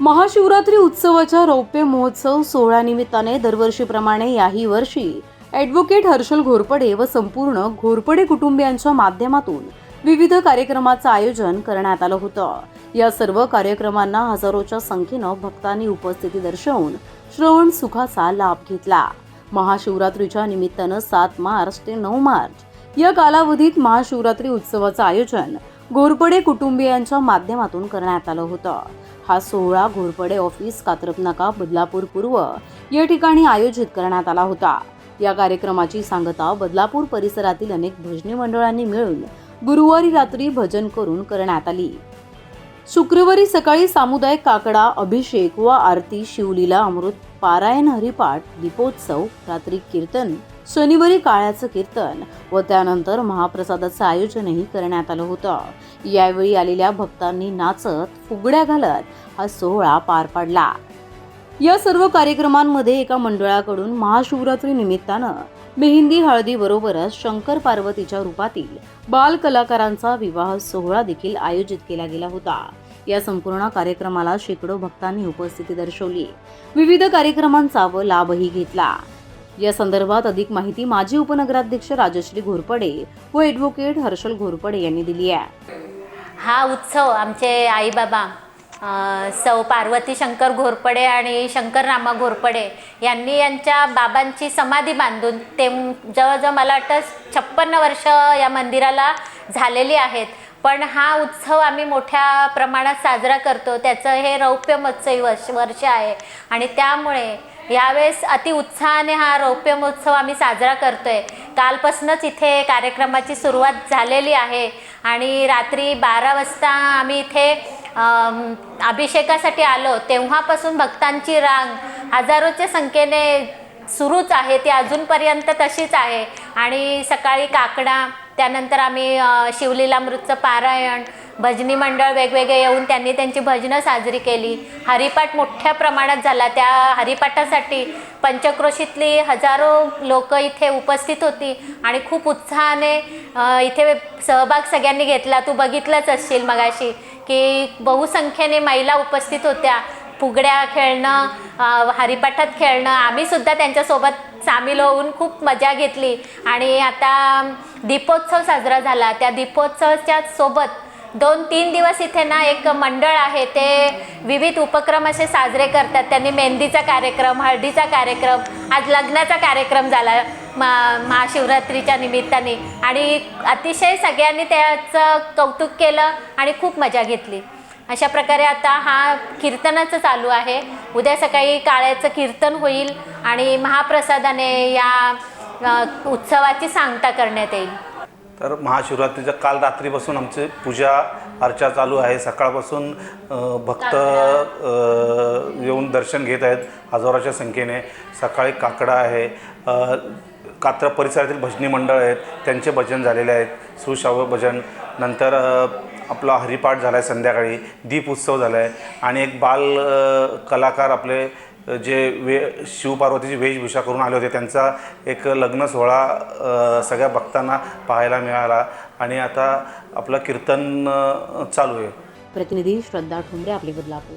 महाशिवरात्री उत्सवाच्या रौप्य महोत्सव सोहळ्यानिमित्ताने दरवर्षीप्रमाणे याही वर्षी ॲडव्होकेट हर्षल घोरपडे व संपूर्ण घोरपडे कुटुंबियांच्या माध्यमातून विविध कार्यक्रमाचं आयोजन करण्यात आलं होतं. या सर्व कार्यक्रमांना हजारोच्या संख्येनं भक्तांनी उपस्थिती दर्शवून श्रवण सुखाचा लाभ घेतला. महाशिवरात्रीच्या निमित्तानं सात मार्च ते नऊ मार्च या कालावधीत महाशिवरात्री उत्सवाचं आयोजन घोरपडे कुटुंबियांच्या माध्यमातून करण्यात आलं होतं. हा सोहळा घोरपडे ऑफिस कात्रप नाका बदलापूर पूर्व या ठिकाणी आयोजित करण्यात आला होता. या कार्यक्रमाची सांगता बदलापूर परिसरातील अनेक भजनी मंडळांनी मिळून गुरुवारी रात्री भजन करून करण्यात आली. शुक्रवारी सकाळी सामुदायिक काकडा अभिषेक व आरती शिवलीला अमृत पारायण हरिपाठ दीपोत्सव रात्री कीर्तन शनिवारी काळ्याचं कीर्तन व त्यानंतर महाप्रसादाचं आयोजनही करण्यात आलं होतं. यावेळी आलेल्या भक्तांनी नाचत फुगड्या घालत हा सोहळा पार पाडला. या सर्व कार्यक्रमांमध्ये एका मंडळाकडून महाशिवरात्री निमित्तानं मेहंदी हळदी बरोबरच शंकर पार्वतीच्या रूपातील बाल कलाकारांचा विवाह सोहळा देखील आयोजित केला गेला होता. या संपूर्ण कार्यक्रमाला शेकडो भक्तांनी उपस्थिती दर्शवली. विविध कार्यक्रमांचा व लाभही घेतला. या संदर्भात अधिक माहिती माजी उपनगराध्यक्ष राजश्री घोरपडे व ॲडव्होकेट हर्षल घोरपडे यांनी दिली आहे. हा उत्सव आमचे आईबाबा सौ पार्वती शंकर घोरपडे आणि शंकर रामा घोरपडे यांनी यांच्या बाबांची समाधी बांधून ते जवळजवळ मला वाटतं छप्पन्न वर्ष या मंदिराला झालेली आहेत. पण हा उत्सव आम्ही मोठ्या प्रमाणात साजरा करतो. त्याचं हे रौप्य महोत्सवी वर्ष वर्ष आहे. आणि त्यामुळे यावेळेस अति उत्साहाने हा रौप्य महोत्सव आम्ही साजरा करतोय. कालपासूनच इथे कार्यक्रमाची सुरुवात झालेली आहे. आणि रात्री बारा वाजता आम्ही इथे अभिषेकासाठी आलो. तेव्हापासून भक्तांची रांग हजारोच्या संख्येने सुरूच आहे. ती अजूनपर्यंत तशीच आहे. आणि सकाळी काकडा त्यानंतर आम्ही अ, शिवलीलामृतचं पारायण भजनी मंडळ वेगवेगळे येऊन त्यांनी त्यांची भजनं साजरी केली. हरिपाठ मोठ्या प्रमाणात झाला. त्या हरिपाठासाठी पंचक्रोशीतली हजारो लोक इथे उपस्थित होती आणि खूप उत्साहाने इथे सहभाग सगळ्यांनी घेतला. तू बघितलंच असशील मगाशी की बहुसंख्येने महिला उपस्थित होत्या. फुगड्या खेळणं हरिपाठात खेळणं आम्ही सुद्धा त्यांच्यासोबत सामील होऊन खूप मजा घेतली. आणि आता दीपोत्सव साजरा झाला. त्या दीपोत्सवाच्या सोबत दोन तीन दिवस इथे ना एक मंडळ आहे. ते विविध उपक्रम असे साजरे करतात. त्यांनी मेहंदीचा कार्यक्रम हळदीचा कार्यक्रम आज लग्नाचा कार्यक्रम झाला मा महाशिवरात्रीच्या निमित्ताने. आणि अतिशय सगळ्यांनी त्याचं कौतुक केलं आणि खूप मजा घेतली. अशा प्रकारे आता हा कीर्तनाचं चालू आहे. उद्या सकाळी काळ्याचं कीर्तन होईल आणि महाप्रसादाने या उत्सवाची सांगता करण्यात येईल. तर महाशिवरात्रीचं काल रात्रीपासून आमची पूजा अर्चा चालू आहे. सकाळपासून भक्त येऊन दर्शन घेत आहेत हजाराच्या संख्येने. सकाळी काकडा आहे. कात्र परिसरातील भजनी मंडळ आहेत. त्यांचे भजन झालेले आहेत. सुश्राव्य भजन. नंतर आपला हरिपाठ झाला आहे संध्याकाळी दीप उत्सव झाला आहे आणि एक बाल कलाकार आपले जे वे शिवपार्वतीची वेशभूषा करून आले होते त्यांचा एक लग्न सोहळा सगळ्या भक्तांना पाहायला मिळाला आणि आता आपलं कीर्तन चालू आहे. प्रतिनिधी श्रद्धा ठोंबरे आपले बदलापूर.